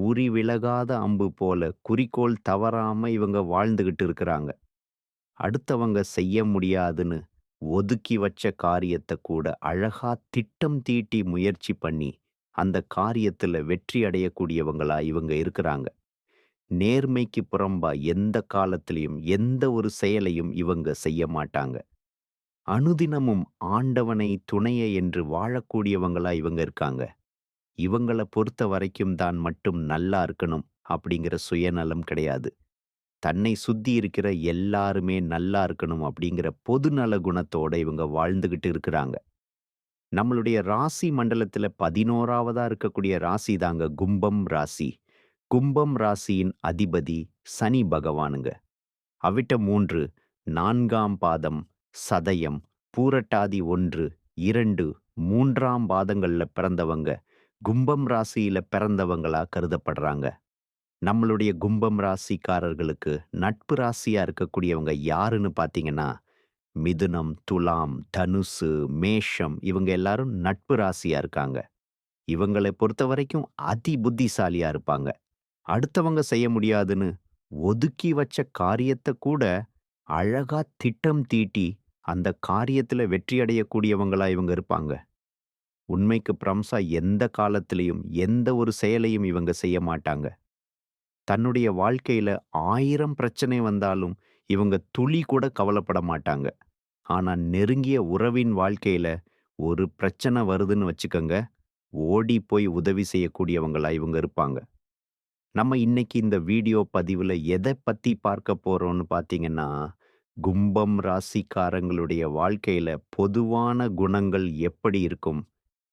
உரி விலகாத அம்பு போல குறிக்கோள் தவறாம இவங்க வாழ்ந்துகிட்டு இருக்கிறாங்க. அடுத்தவங்க செய்ய முடியாதுன்னு ஒதுக்கி வச்ச காரியத்த கூட அழகா திட்டம் தீட்டி முயற்சி பண்ணி, அந்த காரியத்துல வெற்றி அடையக்கூடியவங்களா இவங்க இருக்கிறாங்க. நேர்மைக்கு புறம்பா எந்த காலத்திலையும் எந்த ஒரு செயலையும் இவங்க செய்ய மாட்டாங்க. அனுதினமும் ஆண்டவனை துணைய என்று வாழக்கூடியவங்களா இவங்க இருக்காங்க. இவங்கள பொறுத்த வரைக்கும் தான் மட்டும் நல்லா இருக்கணும் அப்படிங்கிற சுயநலம் கிடையாது. தன்னை சுத்தி இருக்கிற எல்லாருமே நல்லா இருக்கணும் அப்படிங்கிற பொதுநல குணத்தோட இவங்க வாழ்ந்துகிட்டு இருக்கிறாங்க. நம்மளுடைய ராசி மண்டலத்துல 11வதா இருக்கக்கூடிய ராசி தாங்க கும்பம் ராசி. கும்பம் ராசியின் அதிபதி சனி பகவானுங்க. அவிட்ட மூன்று நான்காம் பாதம், சதயம், பூரட்டாதி 1, 2, 3ஆம் பாதங்கள்ல பிறந்தவங்க கும்பம் ராசியில பிறந்தவங்களா கருதப்படுறாங்க. நம்மளுடைய கும்பம் ராசிக்காரர்களுக்கு நட்பு ராசியா இருக்கக்கூடியவங்க யாருன்னு பார்த்தீங்கன்னா, மிதுனம், துலாம், தனுசு, மேஷம் இவங்க எல்லாரும் நட்பு ராசியா இருக்காங்க. இவங்கள பொறுத்தவரைக்கும் அதி புத்திசாலியா இருப்பாங்க. அடுத்தவங்க செய்ய முடியாதுன்னு ஒதுக்கி வச்ச காரியத்தை கூட அழகா திட்டம் தீட்டி அந்த காரியத்துல வெற்றி அடையக்கூடியவங்களா இவங்க இருப்பாங்க. உண்மைக்கு பிரம்சா எந்த காலத்திலையும் எந்த ஒரு செயலையும் இவங்க செய்ய மாட்டாங்க. தன்னுடைய வாழ்க்கையில ஆயிரம் பிரச்சனை வந்தாலும் இவங்க துளி கூட கவலைப்பட மாட்டாங்க. ஆனா நெருங்கிய உறவின் வாழ்க்கையில ஒரு பிரச்சனை வருதுன்னு வச்சுக்கங்க, ஓடி போய் உதவி செய்யக்கூடியவங்களா இவங்க இருப்பாங்க. நம்ம இன்னைக்கு இந்த வீடியோ பதிவுல எதை பத்தி பார்க்க போறோம்னு பார்த்தீங்கன்னா, கும்பம் ராசிக்காரங்களுடைய வாழ்க்கையில பொதுவான குணங்கள் எப்படி இருக்கும்?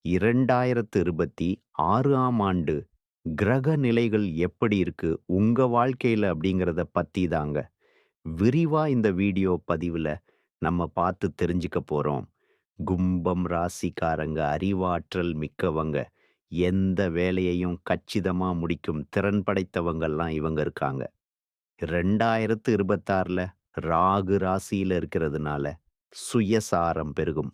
2026ஆம் ஆண்டு கிரக நிலைகள் எப்படி இருக்கு உங்க வாழ்க்கையில அப்படிங்கிறத பத்தி தாங்க. விரிவா இந்த வீடியோ பதிவுல நம்ம பார்த்து தெரிஞ்சுக்க போறோம். கும்பம் ராசிக்காரங்க அறிவாற்றல் மிக்கவங்க. எந்த வேலையையும் கச்சிதமா முடிக்கும் திறன் படைத்தவங்கள்லாம் இவங்க இருக்காங்க. 2026ல ராகு ராசியில இருக்கிறதுனால சுயசாரம் பெருகும்.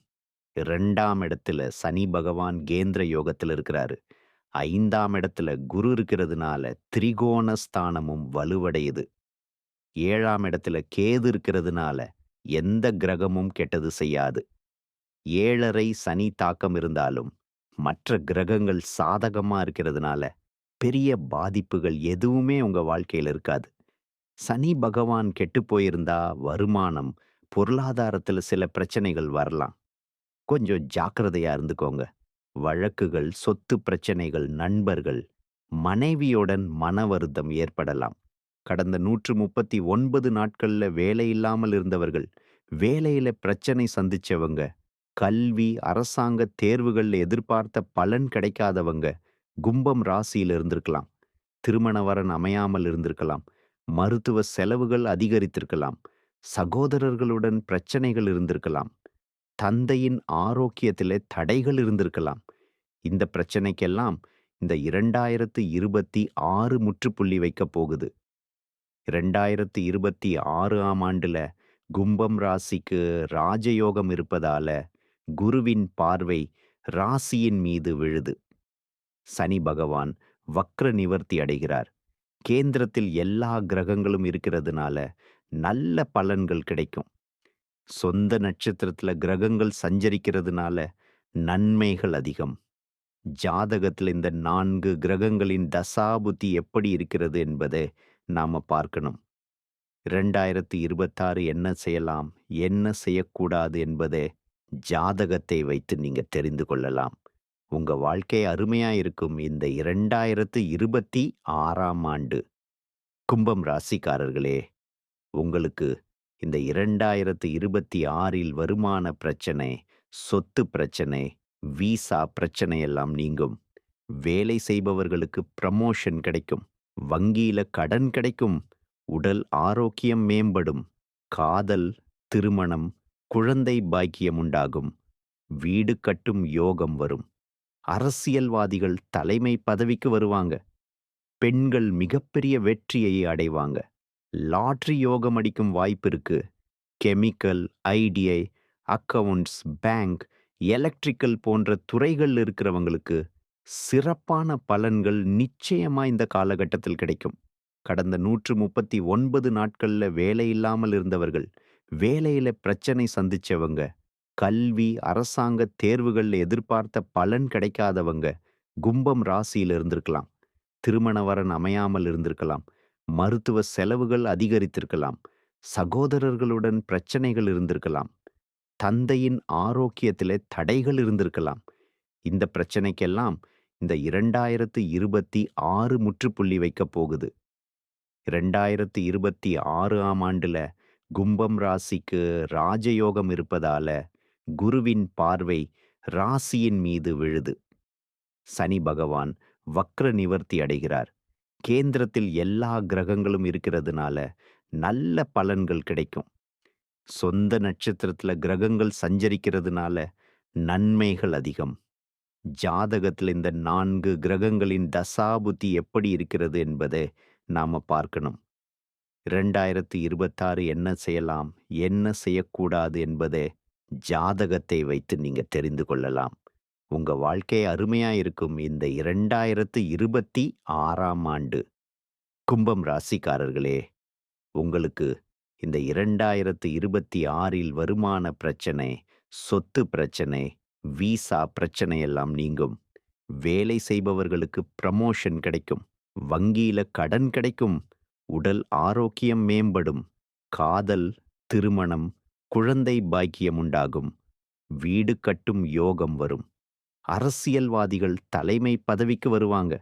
ரெண்டாம் இடத்துல சனி பகவான் கேந்திர யோகத்துல இருக்கிறாரு. ஐந்தாம் இடத்துல குரு இருக்கிறதுனால திரிகோண ஸ்தானமும் வலுவடையுது. ஏழாம் இடத்துல கேது இருக்கிறதுனால எந்த கிரகமும் கெட்டது செய்யாது. 7.5 சனி தாக்கம் இருந்தாலும் மற்ற கிரகங்கள் சாதகமா இருக்கிறதுனால பெரிய பாதிப்புகள் எதுவுமே உங்க வாழ்க்கையில இருக்காது. சனி பகவான் கெட்டுப் போயிருந்தா வருமானம், பொருளாதாரத்துல சில பிரச்சனைகள் வரலாம். கொஞ்சம் ஜாக்கிரதையா இருந்துக்கோங்க. வழக்குகள், சொத்து பிரச்சனைகள், நண்பர்கள், மனைவியுடன் மன வருத்தம் ஏற்படலாம். கடந்த 139 நாட்கள்ல வேலை இல்லாமல் இருந்தவர்கள், வேலையில பிரச்சனை சந்திச்சவங்க, கல்வி, அரசாங்க தேர்வுகள்ல எதிர்பார்த்த பலன் கிடைக்காதவங்க கும்பம் ராசியில இருந்திருக்கலாம். திருமண வரன் அமையாமல் இருந்திருக்கலாம். மருத்துவ செலவுகள் அதிகரித்திருக்கலாம். சகோதரர்களுடன் பிரச்சனைகள் இருந்திருக்கலாம். தந்தையின் ஆரோக்கியத்திலே தடைகள் இருந்திருக்கலாம். இந்த பிரச்சனைக்கெல்லாம் இந்த 2026 முற்றுப்புள்ளி வைக்கப் போகுது. 2026ஆம் ஆண்டுல கும்பம் ராசிக்கு ராஜயோகம் இருப்பதால குருவின் பார்வை ராசியின் மீது விழுது. சனி பகவான் வக்ர நிவர்த்தி அடைகிறார். கேந்திரத்தில் எல்லா கிரகங்களும் இருக்கிறதுனால நல்ல பலன்கள் கிடைக்கும். சொந்த நட்சத்திரத்துல கிரகங்கள் சஞ்சரிக்கிறதுனால நன்மைகள் அதிகம். ஜாதகத்துல இந்த நான்கு கிரகங்களின் தசாபுத்தி எப்படி இருக்கிறது என்பதை நாம பார்க்கணும். 2026 என்ன செய்யலாம், என்ன செய்யக்கூடாது என்பதை ஜாதகத்தை வைத்து நீங்க தெரிந்து கொள்ளலாம். உங்க வாழ்க்கை அருமையா இருக்கும் இந்த 2026ஆம் ஆண்டு. கும்பம் ராசிக்காரர்களே, உங்களுக்கு இந்த 2026இல் வருமான பிரச்சனை, சொத்து பிரச்சனை, விசா பிரச்சனை எல்லாம் நீங்கும். வேலை செய்பவர்களுக்கு ப்ரமோஷன் கிடைக்கும். வங்கியில கடன் கிடைக்கும். உடல் ஆரோக்கியம் மேம்படும். காதல், திருமணம், குழந்தை பாக்கியம் உண்டாகும். வீடு கட்டும் யோகம் வரும். அரசியல்வாதிகள் தலைமை பதவிக்கு வருவாங்க. பெண்கள் மிகப்பெரிய வெற்றியை அடைவாங்க. லாட்ரி யோகம் அடிக்கும் வாய்ப்பு இருக்கு. Chemical, ITI, accounts, bank, electrical போன்ற துறைகள் இருக்கிறவங்களுக்கு சிறப்பான பலன்கள் நிச்சயமா இந்த காலகட்டத்தில் கிடைக்கும். கடந்த 139 நாட்கள்ல வேலை இல்லாமல் இருந்தவர்கள், வேலையில பிரச்சனை சந்திச்சவங்க, கல்வி, அரசாங்க தேர்வுகளில் எதிர்பார்த்த பலன் கிடைக்காதவங்க, கும்பம் ராசியில் இருந்திருக்கலாம். திருமண வரன் அமையாமல் இருந்திருக்கலாம். மருத்துவ செலவுகள் அதிகரித்திருக்கலாம். சகோதரர்களுடன் பிரச்சனைகள் இருந்திருக்கலாம். தந்தையின் ஆரோக்கியத்திலே தடைகள் இருந்திருக்கலாம். இந்த பிரச்சனைக்கெல்லாம் இந்த 2026 முற்றுப்புள்ளி வைக்கப் போகுது. 2026ஆம் ஆண்டுல கும்பம் ராசிக்கு ராஜயோகம் இருப்பதால, குருவின் பார்வை ராசியின் மீது விழுது. சனி பகவான் வக்ர நிவர்த்தி அடைகிறார். கேந்திரத்தில் எல்லா கிரகங்களும் இருக்கிறதுனால நல்ல பலன்கள் கிடைக்கும். சொந்த நட்சத்திரத்துல கிரகங்கள் சஞ்சரிக்கிறதுனால நன்மைகள் அதிகம். ஜாதகத்துல இந்த நான்கு கிரகங்களின் தசாபுத்தி எப்படி இருக்கிறது என்பதை நாம பார்க்கணும். 2026 என்ன செய்யலாம், என்ன செய்யக்கூடாது என்பதை ஜாதகத்தை வைத்து நீங்க தெரிந்து கொள்ளலாம். உங்க வாழ்க்கை அருமையா இருக்கும் இந்த 2026ஆம் ஆண்டு. கும்பம் ராசிக்காரர்களே, உங்களுக்கு இந்த 2026இல் வருமான பிரச்சனை, சொத்து பிரச்சனை, விசா பிரச்சனை எல்லாம் நீங்கும். வேலை செய்பவர்களுக்கு ப்ரமோஷன் கிடைக்கும். வங்கியில கடன் கிடைக்கும். உடல் ஆரோக்கியம் மேம்படும். காதல், திருமணம், குழந்தை பாக்கியம் உண்டாகும். வீடு கட்டும் யோகம் வரும். அரசியல்வாதிகள் தலைமை பதவிக்கு வருவாங்க.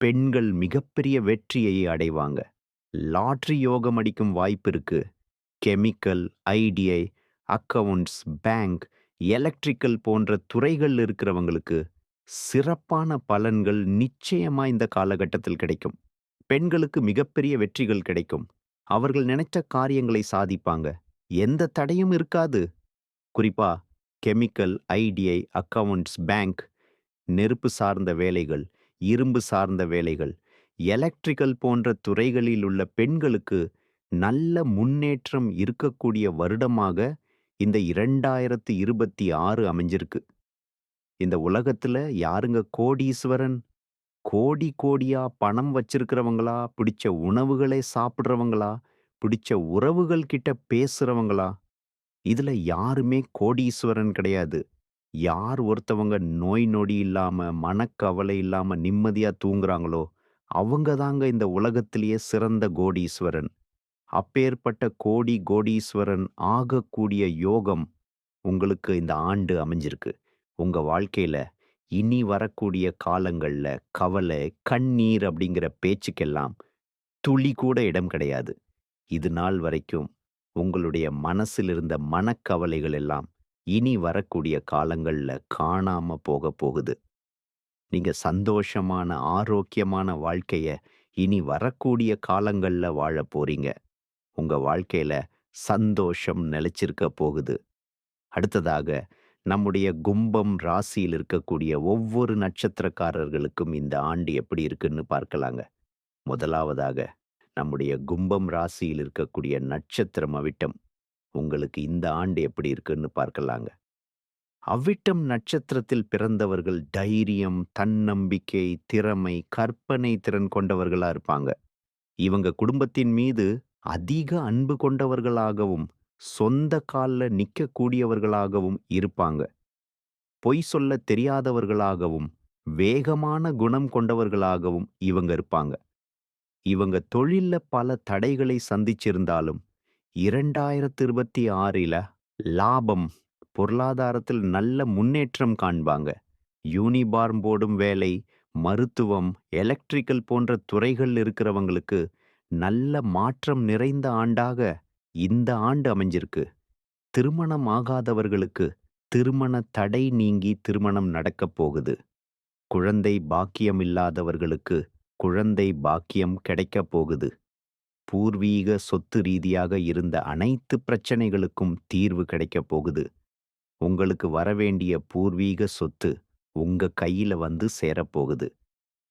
பெண்கள் மிகப்பெரிய வெற்றியை அடைவாங்க. லாட்ரி யோகம் அடிக்கும் வாய்ப்பு இருக்கு. Chemical, ITI, accounts, bank, electrical போன்ற துறைகள் இருக்கிறவங்களுக்கு சிறப்பான பலன்கள் நிச்சயமா இந்த காலகட்டத்தில் கிடைக்கும். பெண்களுக்கு மிகப்பெரிய வெற்றிகள் கிடைக்கும். அவர்கள் நினைச்ச காரியங்களை சாதிப்பாங்க. எந்த தடையும் இருக்காது. குறிப்பா கெமிக்கல், ஐடிஐ, அக்கவுண்ட்ஸ், பேங்க், நெருப்பு சார்ந்த வேலைகள், இரும்பு சார்ந்த வேலைகள், எலக்ட்ரிக்கல் போன்ற துறைகளில் உள்ள பெண்களுக்கு நல்ல முன்னேற்றம் இருக்கக்கூடிய வருடமாக இந்த 2026 அமைஞ்சிருக்கு. இந்த உலகத்துல யாருங்க கோடீஸ்வரன்? கோடி கோடியா பணம் வச்சிருக்கிறவங்களா? பிடிச்ச உணவுகளை சாப்பிடுறவங்களா? பிடிச்ச உறவுகள் கிட்ட பேசுறவங்களா? இதுல யாருமே கோடீஸ்வரன் கிடையாது. யார் ஒருத்தவங்க நோய் நொடி இல்லாம, மனக்கவலை இல்லாம நிம்மதியா தூங்குறாங்களோ, அவங்க தாங்க இந்த உலகத்திலேயே சிறந்த கோடீஸ்வரன். அப்பேற்பட்ட கோடி கோடீஸ்வரன் ஆகக்கூடிய யோகம் உங்களுக்கு இந்த ஆண்டு அமைஞ்சிருக்கு. உங்க வாழ்க்கையில் இனி வரக்கூடிய காலங்கள்ல கவலை, கண்ணீர் அப்படிங்கிற பேச்சுக்கெல்லாம் துளி கூட இடம் கிடையாது. இது நாள் வரைக்கும் உங்களுடைய மனசில் இருந்த மனக்கவலைகள் எல்லாம் இனி வரக்கூடிய காலங்கள்ல காணாம போகப் போகுது. நீங்க சந்தோஷமான, ஆரோக்கியமான வாழ்க்கைய இனி வரக்கூடிய காலங்கள்ல வாழப் போறீங்க. உங்க வாழ்க்கையில சந்தோஷம் நிலைச்சிருக்க போகுது. அடுத்ததாக நம்முடைய கும்பம் ராசியில் இருக்கக்கூடிய ஒவ்வொரு நட்சத்திரக்காரர்களுக்கும் இந்த ஆண்டு எப்படி இருக்குன்னு பார்க்கலாங்க. முதலாவதாக நம்முடைய கும்பம் ராசியில் இருக்கக்கூடிய நட்சத்திரம் அவிட்டம். உங்களுக்கு இந்த ஆண்டு எப்படி இருக்குன்னு பார்க்கலாங்க. அவ்விட்டம் நட்சத்திரத்தில் பிறந்தவர்கள் தைரியம், தன்னம்பிக்கை, திறமை, கற்பனை திறன் கொண்டவர்களா இருப்பாங்க. இவங்க குடும்பத்தின் மீது அதிக அன்பு கொண்டவர்களாகவும், சொந்த கால்ல நிக்கக்கூடியவர்களாகவும் இருப்பாங்க. பொய் சொல்லத் தெரியாதவர்களாகவும், வேகமான குணம் கொண்டவர்களாகவும் இவங்க இருப்பாங்க. இவங்க தொழில்ல பல தடைகளை சந்திச்சிருந்தாலும், 2026ல லாபம், பொருளாதாரத்தில் நல்ல முன்னேற்றம் காண்பாங்க. யூனிபார்ம் போடும் வேலை, மருத்துவம், எலக்ட்ரிக்கல் போன்ற துறைகள் இருக்கிறவங்களுக்கு நல்ல மாற்றம் நிறைந்த ஆண்டாக இந்த ஆண்டு அமைஞ்சிருக்கு. திருமணம் ஆகாதவர்களுக்கு திருமண தடை நீங்கி திருமணம் நடக்கப் போகுது. குழந்தை பாக்கியமில்லாதவர்களுக்கு குழந்தை பாக்கியம் கிடைக்கப் போகுது. பூர்வீக சொத்து ரீதியாக இருந்த அனைத்து பிரச்சனைகளுக்கும் தீர்வு கிடைக்கப் போகுது. உங்களுக்கு வரவேண்டிய பூர்வீக சொத்து உங்க கையில வந்து சேரப்போகுது.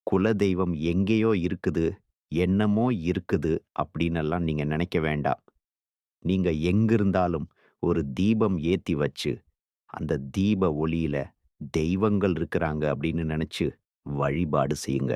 குலதெய்வம் எங்கேயோ இருக்குது, என்னமோ இருக்குது அப்படின்னெல்லாம் நீங்க நினைக்க வேண்டாம். நீங்க எங்கிருந்தாலும் ஒரு தீபம் ஏத்தி வச்சு, அந்த தீப ஒளியில தெய்வங்கள் இருக்கிறாங்க அப்படின்னு நினைச்சு வழிபாடு செய்யுங்க.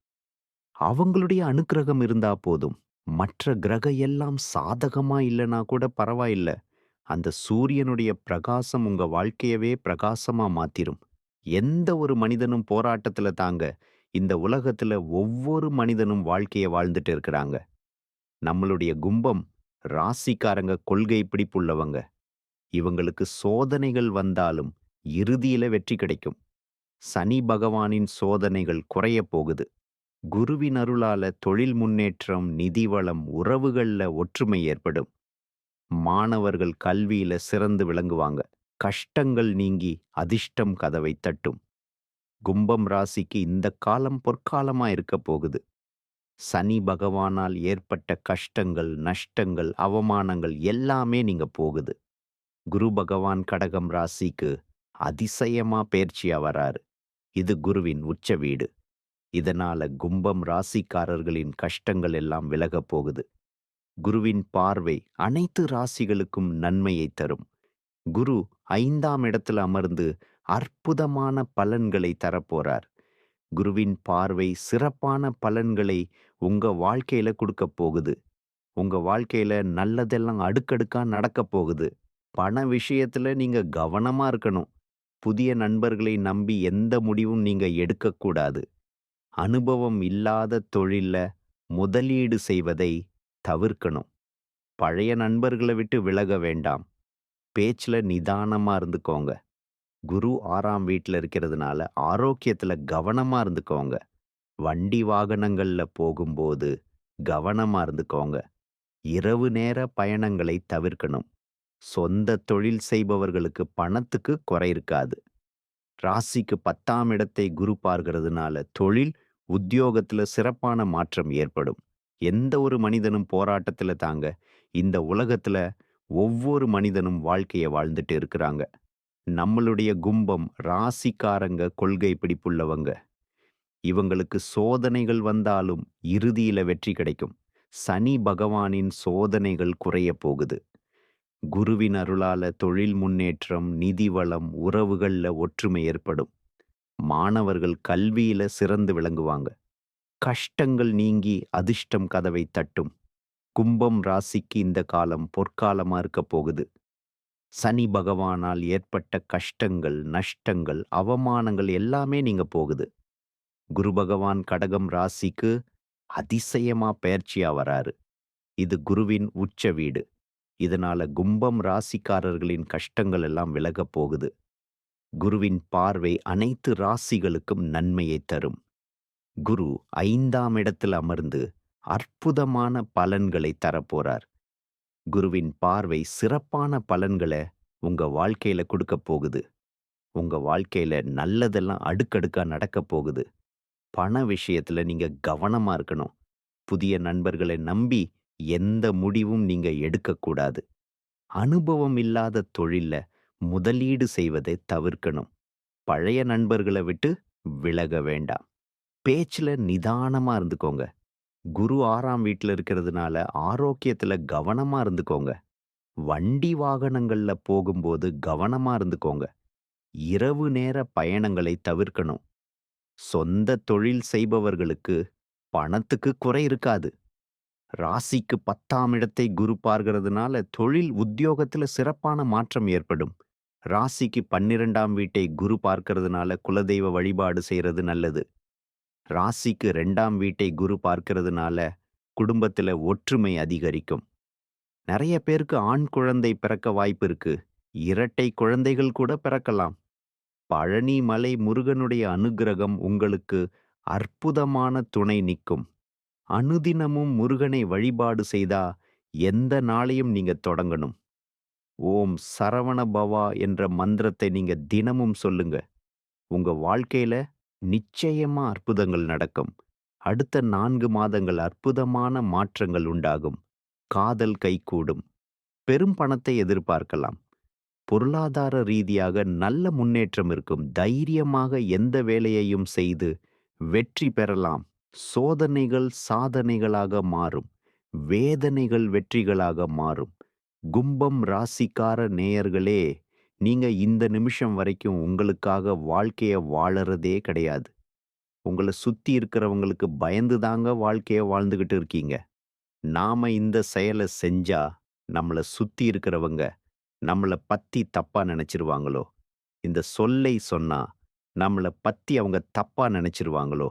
அவங்களுடைய அனுக்கிரகம் இருந்தா போதும். மற்ற கிரக எல்லாம் சாதகமா இல்லனா கூட பரவாயில்ல. அந்த சூரியனுடைய பிரகாசம் உங்க வாழ்க்கையவே பிரகாசமா மாத்திரும். எந்த ஒரு மனிதனும் போராட்டத்துல தாங்க. இந்த உலகத்துல ஒவ்வொரு மனிதனும் வாழ்க்கைய வாழ்ந்துட்டு இருக்கிறாங்க. நம்மளுடைய கும்பம் ராசிக்காரங்க கொள்கை பிடிப்புள்ளவங்க. இவங்களுக்கு சோதனைகள் வந்தாலும் இறுதியில வெற்றி கிடைக்கும். சனி பகவானின் சோதனைகள் குறையப் போகுது. குருவின் அருளால தொழில் முன்னேற்றம், நிதி வளம், உறவுகள்ல ஒற்றுமை ஏற்படும். மாணவர்கள் கல்வியில சிறந்து விளங்குவாங்க. கஷ்டங்கள் நீங்கி அதிர்ஷ்டம் கதவை தட்டும். கும்பம் ராசிக்கு இந்த காலம் பொற்காலமா இருக்க போகுது. சனி பகவானால் ஏற்பட்ட கஷ்டங்கள், நஷ்டங்கள், அவமானங்கள் எல்லாமே நீங்க போகுது. குரு பகவான் கடகம் ராசிக்கு அதிசயமா பேர்ச்சியா வராரு. இது குருவின் உச்ச வீடு. இதனால கும்பம் ராசிக்காரர்களின் கஷ்டங்கள் எல்லாம் விலகப் போகுது. குருவின் பார்வை அனைத்து ராசிகளுக்கும் நன்மையை தரும். குரு ஐந்தாம் இடத்துல அமர்ந்து அற்புதமான பலன்களை தரப்போறார். குருவின் பார்வை சிறப்பான பலன்களை உங்க வாழ்க்கையில கொடுக்கப் போகுது. உங்க வாழ்க்கையில நல்லதெல்லாம் அடுக்கடுக்கா நடக்கப் போகுது. பண விஷயத்துல நீங்க கவனமா இருக்கணும். புதிய நண்பர்களை நம்பி எந்த முடிவும் நீங்க எடுக்கக்கூடாது. அனுபவம் இல்லாத தொழில்ல முதலீடு செய்வதை தவிர்க்கணும். பழைய நண்பர்கள விட்டு விலக வேண்டாம். பேச்சுல நிதானமா இருந்துக்கோங்க. குரு ஆறாம் வீட்டில் இருக்கிறதுனால ஆரோக்கியத்துல கவனமா இருந்துக்கோங்க. வண்டி வாகனங்கள்ல போகும்போது கவனமா இருந்துக்கோங்க. இரவு நேர பயணங்களை தவிர்க்கணும். சொந்த தொழில் செய்பவர்களுக்கு பணத்துக்கு குறை இருக்காது. ராசிக்கு 10ஆம் இடத்தை குரு பார்க்கிறதுனால தொழில், உத்தியோகத்துல சிறப்பான மாற்றம் ஏற்படும். எந்த ஒரு மனிதனும் போராட்டத்துல தாங்க. இந்த உலகத்துல ஒவ்வொரு மனிதனும் வாழ்க்கைய வாழ்ந்துட்டு இருக்கிறாங்க. நம்மளுடைய கும்பம் ராசிக்காரங்க கொள்கை பிடிப்புள்ளவங்க. இவங்களுக்கு சோதனைகள் வந்தாலும் இறுதியில வெற்றி கிடைக்கும். சனி பகவானின் சோதனைகள் குறைய போகுது. குருவின் அருளால தொழில் முன்னேற்றம், நிதி வளம், உறவுகள்ல ஒற்றுமை ஏற்படும். மாணவர்கள் கல்வியில சிறந்து விளங்குவாங்க. கஷ்டங்கள் நீங்கி அதிர்ஷ்டம் கதவை தட்டும். கும்பம் ராசிக்கு இந்த காலம் பொற்காலமா இருக்க போகுது. சனி பகவானால் ஏற்பட்ட கஷ்டங்கள், நஷ்டங்கள், அவமானங்கள் எல்லாமே நீங்க போகுது. குரு பகவான் கடகம் ராசிக்கு அதிசயமா பெயர்ச்சியா வராரு. இது குருவின் உச்ச வீடு. இதனால கும்பம் ராசிக்காரர்களின் கஷ்டங்கள் எல்லாம் விலகப் போகுது. குருவின் பார்வை அனைத்து ராசிகளுக்கும் நன்மையை தரும். குரு ஐந்தாம் இடத்தில் அமர்ந்து அற்புதமான பலன்களை தரப்போறார். குருவின் பார்வை சிறப்பான பலன்களை உங்க வாழ்க்கையில கொடுக்கப் போகுது. உங்க வாழ்க்கையில நல்லதெல்லாம் அடுக்கடுக்கா நடக்கப் போகுது. பண விஷயத்துல நீங்க கவனமா இருக்கணும். புதிய நண்பர்களை நம்பி எந்த முடிவும் நீங்க எடுக்கக்கூடாது. அனுபவம் இல்லாத தொழில்ல முதலீடு செய்வதை தவிர்க்கணும். பழைய நண்பர்கள விட்டு விலக வேண்டாம். பேச்சுல நிதானமா இருந்துக்கோங்க. குரு ஆறாம் வீட்டில் இருக்கிறதுனால ஆரோக்கியத்துல கவனமா இருந்துக்கோங்க. வண்டி வாகனங்கள்ல போகும்போது கவனமா இருந்துக்கோங்க. இரவு நேர பயணங்களை தவிர்க்கணும். சொந்த தொழில் செய்பவர்களுக்கு பணத்துக்கு குறை இருக்காது. ராசிக்கு 10ஆம் இடத்தை குரு பார்க்கிறதுனால தொழில், உத்தியோகத்துல சிறப்பான மாற்றம் ஏற்படும். ராசிக்கு 12ஆம் வீட்டை குரு பார்க்கறதுனால குலதெய்வ வழிபாடு செய்கிறது நல்லது. ராசிக்கு ரெண்டாம் வீட்டை குரு பார்க்கறதுனால குடும்பத்தில் ஒற்றுமை அதிகரிக்கும். நிறைய பேருக்கு ஆண் குழந்தை பிறக்க வாய்ப்பு இருக்கு. இரட்டை குழந்தைகள் கூட பிறக்கலாம். பழனி மலை முருகனுடைய அனுக்கிரகம் உங்களுக்கு அற்புதமான துணை நிக்கும். அனுதினமும் முருகனை வழிபாடு செய்தா எந்த நாளையும் நீங்க தொடங்கணும். ஓம் சரவண பவா என்ற மந்திரத்தை நீங்க தினமும் சொல்லுங்க. உங்க வாழ்க்கையில நிச்சயமா அற்புதங்கள் நடக்கும். அடுத்த நான்கு மாதங்கள் அற்புதமான மாற்றங்கள் உண்டாகும். காதல் கைகூடும். பெரும் பணத்தை எதிர்பார்க்கலாம். பொருளாதார ரீதியாக நல்ல முன்னேற்றம் இருக்கும். தைரியமாக எந்த வேலையையும் செய்து வெற்றி பெறலாம். சோதனைகள் சாதனைகளாக மாறும். வேதனைகள் வெற்றிகளாக மாறும். கும்பம் ராசிக்கார நேயர்களே, நீங்க இந்த நிமிஷம் வரைக்கும் உங்களுக்காக வாழ்க்கைய வாழறதே கிடையாது. உங்கள சுத்தி இருக்கிறவங்களுக்கு பயந்து தாங்க வாழ்க்கைய வாழ்ந்துகிட்டு இருக்கீங்க. நாம இந்த செயல செஞ்சா, நம்மள சுத்தி இருக்கிறவங்க நம்மள பத்தி தப்பா நினைச்சிருவாங்களோ இந்த சொல்லை சொன்னா, நம்மள பத்தி அவங்க தப்பா நினைச்சிருவாங்களோ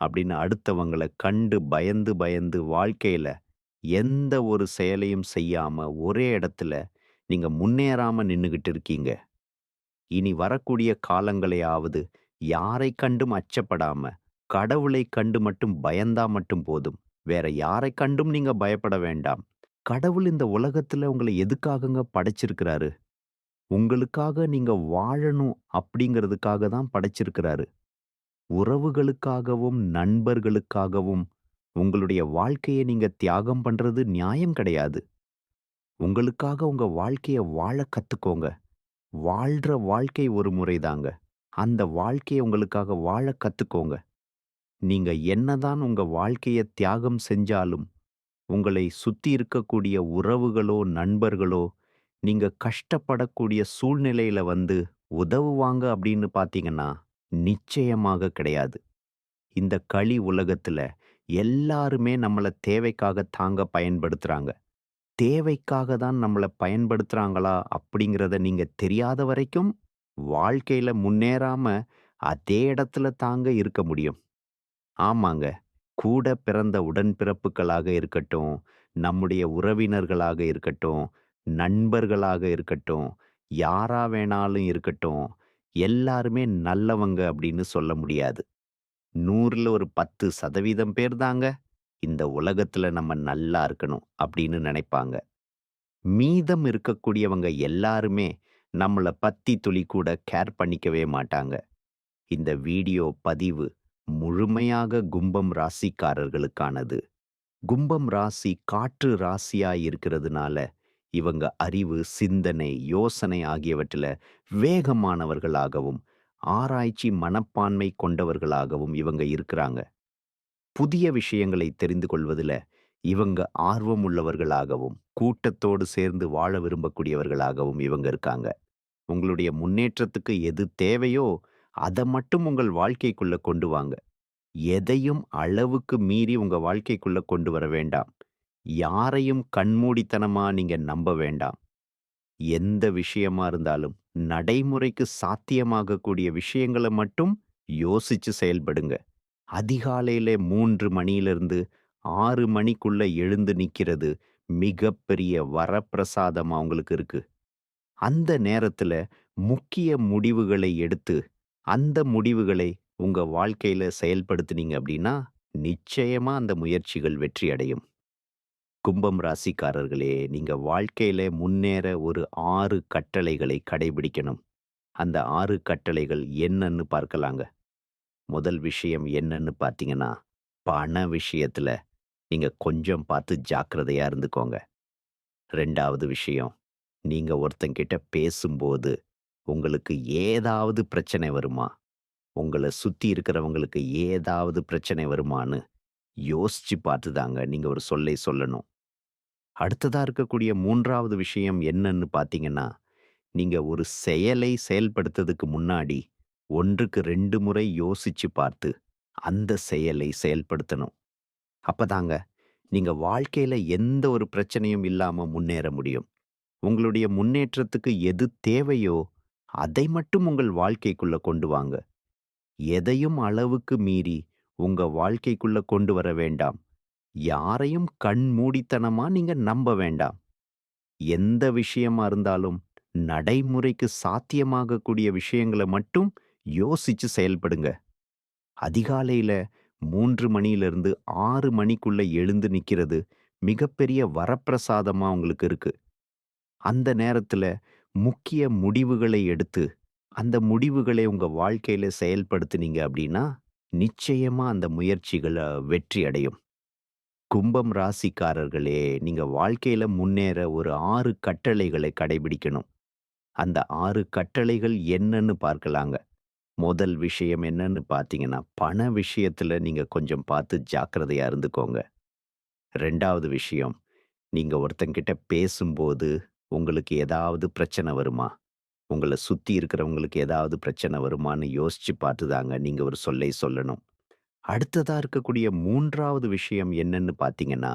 அப்படின்னு அடுத்தவங்கள கண்டு பயந்து பயந்து வாழ்க்கையில எந்த ஒரு செயலையும் செய்யாம ஒரே இடத்துல நீங்க முன்னேறாம நின்னுகிட்டு இருக்கீங்க. இனி வரக்கூடிய காலங்களையாவது யாரை கண்டும் அச்சப்படாம, கடவுளை கண்டு மட்டும் பயந்தா மட்டும் போதும். வேற யாரை கண்டும் நீங்க பயப்பட வேண்டாம். கடவுள் இந்த உலகத்துல உங்களை எதுக்காகங்க படைச்சிருக்கிறாரு? உங்களுக்காக நீங்க வாழணும் அப்படிங்கிறதுக்காக தான் படைச்சிருக்கிறாரு. உறவுகளுக்காகவும், நண்பர்களுக்காகவும் உங்களுடைய வாழ்க்கைய நீங்க தியாகம் பண்றது நியாயம் கிடையாது. உங்களுக்காக உங்க வாழ்க்கைய வாழ கத்துக்கோங்க. வாழ்ற வாழ்க்கை ஒரு முறைதாங்க. அந்த வாழ்க்கைய உங்களுக்காக வாழ கத்துக்கோங்க. நீங்க என்னதான் உங்க வாழ்க்கைய தியாகம் செஞ்சாலும், உங்களை சுத்தி இருக்கக்கூடிய உறவுகளோ, நண்பர்களோ, நீங்க கஷ்டப்படக்கூடிய சூழ்நிலையில வந்து உதவுவாங்க அப்படின்னு பார்த்தீங்கன்னா, நிச்சயமாக கிடையாது. இந்த களி உலகத்துல எல்லாருமே நம்மள தேவைக்காக தாங்க பயன்படுத்துறாங்க. தேவைக்காக தான் நம்மள பயன்படுத்துறாங்களா அப்படிங்கிறத நீங்க தெரியாத வரைக்கும், வாழ்க்கையில் முன்னேறாம அதே இடத்துல தாங்க இருக்க முடியும். ஆமாங்க. கூட பிறந்த உடன்பிறப்புகளாக இருக்கட்டும், நம்முடைய உறவினர்களாக இருக்கட்டும், நண்பர்களாக இருக்கட்டும், யாரா வேணாலும் இருக்கட்டும், எல்லாருமே நல்லவங்க அப்படின்னு சொல்ல முடியாது. 100ல ஒரு 10% பேர் தாங்க, இந்த உலகத்துல நம்ம நல்லா இருக்கணும் அப்படின்னு நினைப்பாங்க மீதம் இருக்கக்கூடியவங்க எல்லாருமே நம்மள பத்தி துளி கூட கேர் பண்ணிக்கவே மாட்டாங்க. இந்த வீடியோ பதிவு முழுமையாக கும்பம் ராசிக்காரர்களுக்கானது. கும்பம் ராசி காற்று ராசியா இருக்கிறதுனால, இவங்க அறிவு, சிந்தனை, யோசனை ஆகியவற்றில வேகமானவர்களாகவும், ஆராய்ச்சி மனப்பான்மை கொண்டவர்களாகவும் இவங்க இருக்கிறாங்க. புதிய விஷயங்களை தெரிந்து கொள்வதில் இவங்க ஆர்வம் உள்ளவர்களாகவும், கூட்டத்தோடு சேர்ந்து வாழ விரும்பக்கூடியவர்களாகவும் இவங்க இருக்காங்க. உங்களுடைய முன்னேற்றத்துக்கு எது தேவையோ, அத மட்டும் உங்கள் வாழ்க்கைக்குள்ள கொண்டு வாங்க. எதையும் அளவுக்கு மீறி உங்க வாழ்க்கைக்குள்ள கொண்டு வர வேண்டாம். யாரையும் கண்மூடித்தனமா நீங்க நம்ப வேண்டாம். எந்த விஷயமா இருந்தாலும் நடைமுறைக்கு சாத்தியமாகக்கூடிய விஷயங்கள மட்டும் யோசிச்சு செயல்படுங்க. அதிகாலையில மூன்று மணியிலிருந்து ஆறு மணிக்குள்ள எழுந்து நிற்கிறது மிகப்பெரிய வரப்பிரசாதமா உங்களுக்கு இருக்கு. அந்த நேரத்துல முக்கிய முடிவுகளை எடுத்து, அந்த முடிவுகளை உங்க வாழ்க்கையில செயல்படுத்துனீங்க அப்படின்னா, நிச்சயமா அந்த முயற்சிகள் வெற்றி அடையும். கும்பம் ராசிக்காரர்களே, நீங்க வாழ்க்கையில முன்னேற ஒரு ஆறு கட்டளைகளை கடைபிடிக்கணும். அந்த ஆறு கட்டளைகள் என்னன்னு பார்க்கலாங்க. முதல் விஷயம் என்னன்னு பார்த்தீங்கன்னா, பண விஷயத்துல நீங்க கொஞ்சம் பார்த்து ஜாக்கிரதையா இருந்துக்கோங்க. ரெண்டாவது விஷயம், நீங்க ஒருத்தங்கிட்ட பேசும்போது, உங்களுக்கு ஏதாவது பிரச்சனை வருமா? உங்கள சுத்தி இருக்கிறவங்களுக்கு ஏதாவது பிரச்சனை வருமான்னு யோசிச்சு பார்த்து தாங்க நீங்க ஒரு சொல்லை சொல்லணும். அடுத்ததா இருக்கக்கூடிய மூன்றாவது விஷயம் என்னன்னு பார்த்தீங்கன்னா, நீங்க ஒரு செயலை செயல்படுத்துறதுக்கு முன்னாடி 1க்கு 2 முறை யோசிச்சு பார்த்து, அந்த செயலை செயல்படுத்தணும். அப்பதாங்க நீங்க வாழ்க்கையில எந்த ஒரு பிரச்சனையும் இல்லாம முன்னேற முடியும். உங்களுடைய முன்னேற்றத்துக்கு எது தேவையோ, அதை மட்டும் உங்கள் வாழ்க்கைக்குள்ள கொண்டு வாங்க. எதையும் அளவுக்கு மீறி உங்க வாழ்க்கைக்குள்ள கொண்டு வர வேண்டாம். யாரையும் கண்மூடித்தனமா நீங்க நம்ப வேண்டாம். எந்த விஷயமா இருந்தாலும் நடைமுறைக்கு சாத்தியமாகக்கூடிய விஷயங்கள மட்டும் யோசிச்சு செயல்படுங்க. அதிகாலையில மூன்று மணியிலிருந்து ஆறு மணிக்குள்ள எழுந்து நிற்கிறது மிகப்பெரிய வரப்பிரசாதமா உங்களுக்கு இருக்கு. அந்த நேரத்துல முக்கிய முடிவுகளை எடுத்து, அந்த முடிவுகளை உங்க வாழ்க்கையில செயல்படுத்துனீங்க அப்படின்னா, நிச்சயமா அந்த முயற்சிகள வெற்றி அடையும். கும்பம் ராசிக்காரர்களே, நீங்க வாழ்க்கையில முன்னேற ஒரு 6 கட்டளைகளை கடைபிடிக்கணும். அந்த 6 கட்டளைகள் என்னன்னு பார்க்கலாங்க. முதல் விஷயம் என்னன்னு பார்த்தீங்கன்னா, பண விஷயத்துல நீங்க கொஞ்சம் பார்த்து ஜாக்கிரதையா இருந்துக்கோங்க. 2வது விஷயம், நீங்க ஒருத்தங்கிட்ட பேசும்போது உங்களுக்கு ஏதாவது பிரச்சனை வருமா? உங்கள சுத்தி இருக்கிறவங்களுக்கு ஏதாவது பிரச்சனை வருமான்னு யோசிச்சு பார்த்து தாங்க நீங்க ஒரு சொல்லை சொல்லணும். அடுத்ததா இருக்கக்கூடிய மூன்றாவது விஷயம் என்னன்னு பார்த்தீங்கன்னா,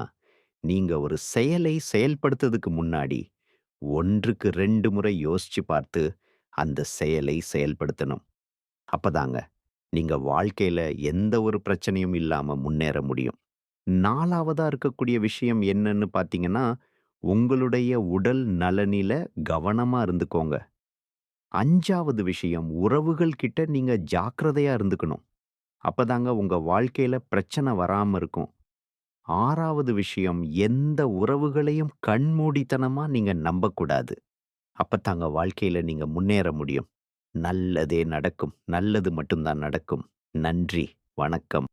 நீங்க ஒரு செயலை செயல்படுத்துறதுக்கு முன்னாடி 1க்கு 2 முறை யோசிச்சு பார்த்து அந்த செயலை செயல்படுத்தணும். அப்பதாங்க நீங்க வாழ்க்கையில எந்த ஒரு பிரச்சனையும் இல்லாம முன்னேற முடியும். 4வதா இருக்கக்கூடிய விஷயம் என்னன்னு பார்த்தீங்கன்னா, உங்களுடைய உடல் நலனில கவனமா இருந்துக்கோங்க. 5வது விஷயம் உறவுகள் கிட்ட நீங்க ஜாக்கிரதையா இருந்துக்கணும். அப்பதாங்க உங்க வாழ்க்கையில பிரச்சனை வராம இருக்கும். 6வது விஷயம் எந்த உறவுகளையும் கண்மூடித்தனமா நீங்க நம்பக்கூடாது. அப்பத்தாங்க வாழ்க்கையில நீங்க முன்னேற முடியும். நல்லதே நடக்கும். நல்லது மட்டும் தான் நடக்கும். நன்றி. வணக்கம்.